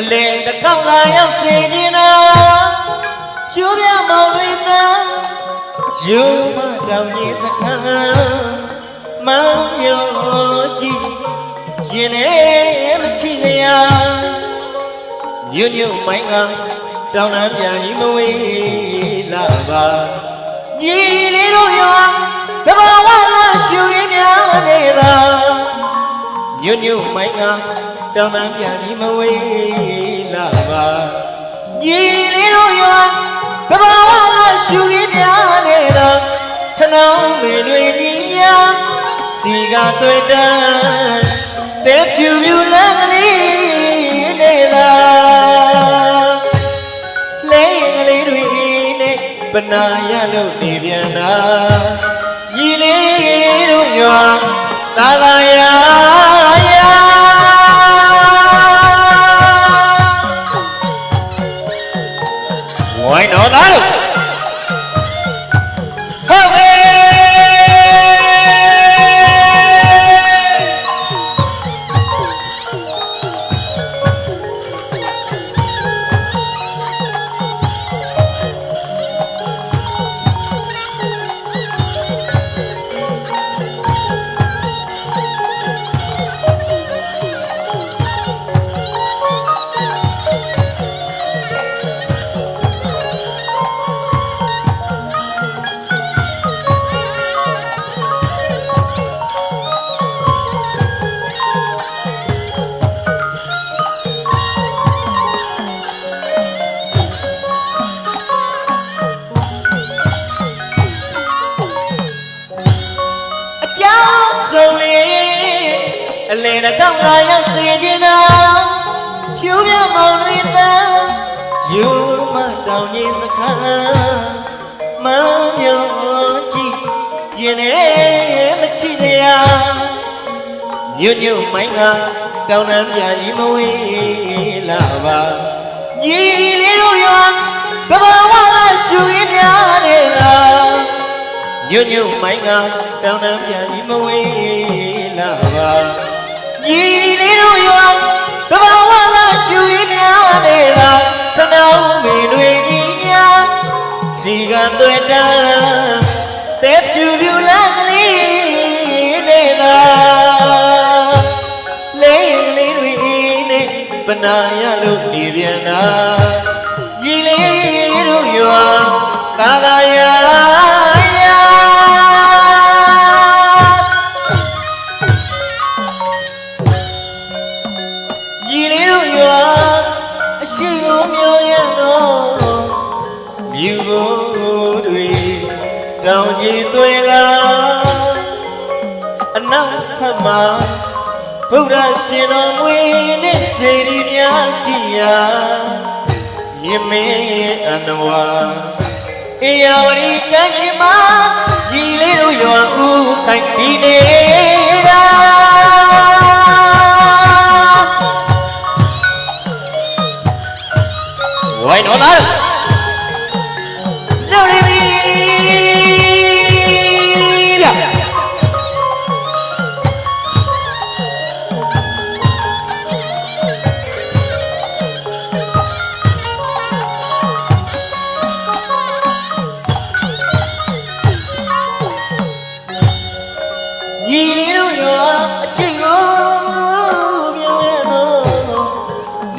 အလဲတစ်ခေါက်လာရောက်စေခြင်းနာယူရမောင်တွေသာယူမတောင်ကြီးစခန်းမောင်ရောကြည့်ရင်နဲ့မချစ်စရာညွညွမိုင်းကတောင်းတပြန်ကြီးမဝေးလာပါညီလေးတို့ရောတဘာဝလာရှူရင်းများနေတာညွညွမိုင်းက တောင်းတန်းပြန်ဒီမဝေးလာပါညီလေးတို့ရောကဘာဝလာရှူရင်းများနေတာထနောင်းမေတွေညီညာစီကတွေ့တန်းတဲ့ဖြူဖြူလမ်းကလေးနေတာလဲကလေးတွေနဲ့ပနာရလို့နေပြန်တာညီလေးတို့ရွာသာသာယာ လင်းတစ်ခေါက်လာရောက်စေခြင်းနာဖြူပြမောင်တွေသာယူမတောင်ကြီးစခန်းမောင်ရောကြည့်ရင်နဲ့မချစ်စရာညွညွမိုင်းကတောင်းတန်းပြကြီးမဝေးလာပါညီလေးတို့ရောကဘာဝလာရှူရင်းများနေတာညွညွမိုင်းကတောင်းတန်းပြန်ပြီးမဝေးလာပါ ညီလေးတို့ရောတဘာဝလာရှူရင်းများနေတာတနောင်းမီတွေကြီးများစီကံတွေ့တန်းတဲ့ပြူပြူလမ်းကလေးနေတာလေးလေးတွေနဲ့ပနာရလို့နေပြန်တာ မျောရတော့မြူကိုတွေတောင်ကြီးသွေးကအနောက်ဖက်မှာဗုဒ္ဓရှင်တော်မွေနဲ့စေရီများရှိရာမြင်မင်းအနဝါအေယဝရီကံကြီးမှာညီလေးတို့ရွာဦးခိုင်ဒီနေတာ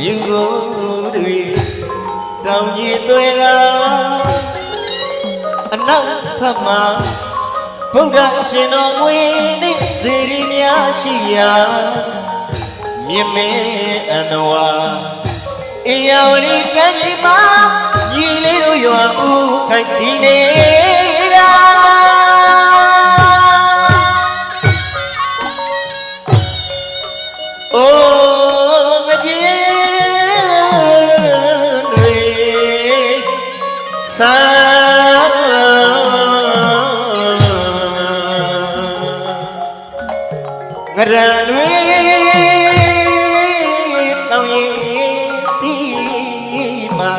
မြူကိုတွေတောင်ကြီးတွေကအနောက်ဖက်မှာဗုဒ္ဓရှင်တော်မွေနဲ့စေရီများရှိရာမြင်မဲအနဝါအေယဝရီကံကြီးမှာညီလေးတို့ရွာဦးခိုင်ဒီနေ စာငရံတွေတောင်းရင်စီမာ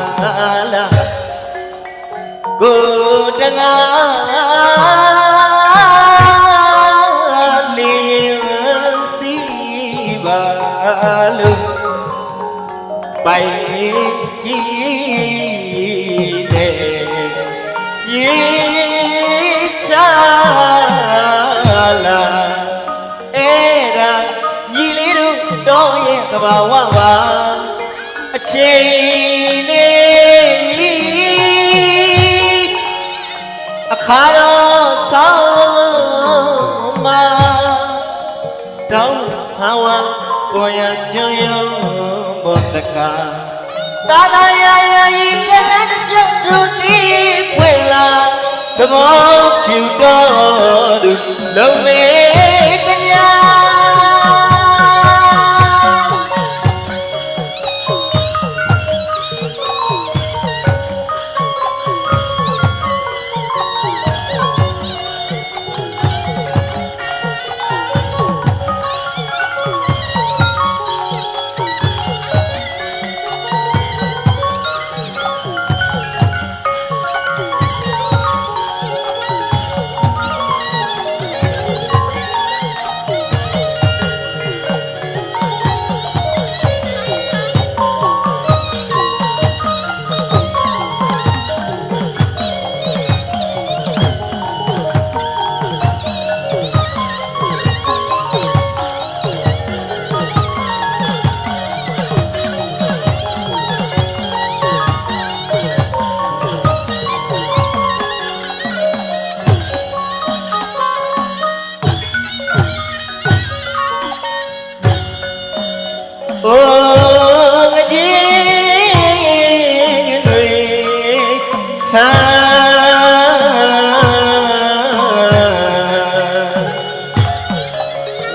လာကိုတငါလေးစီပါလို့ပိုင် အခါတော့ဆောင်းမှာတောင်းဟဝကိုရချွန်ယုံဘောတကာသာသာရရဤကလေးတစ်ချက်စုတီးဖွင့်လာသဘောချူတော်သူလုံးမေ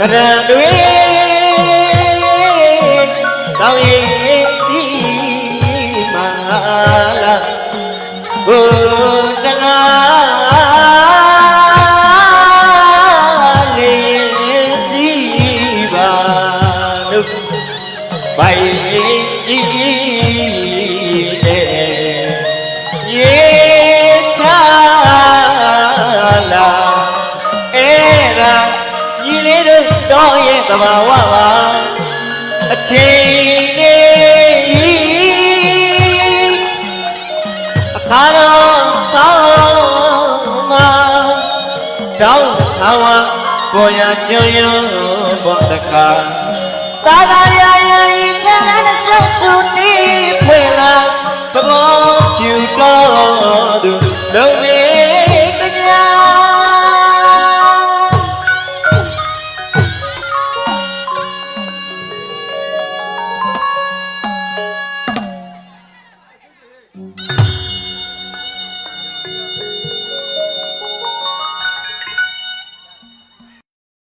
န်း သဘာဝပါအချိန်လေးအခါတော်ဆောင်မှာတောင်းသာဝကိုရချွန်ရဘောတကာသာသာရရင်ကလည်းရှောက်စုနေဖွေလာသဘောကျူတော်သူ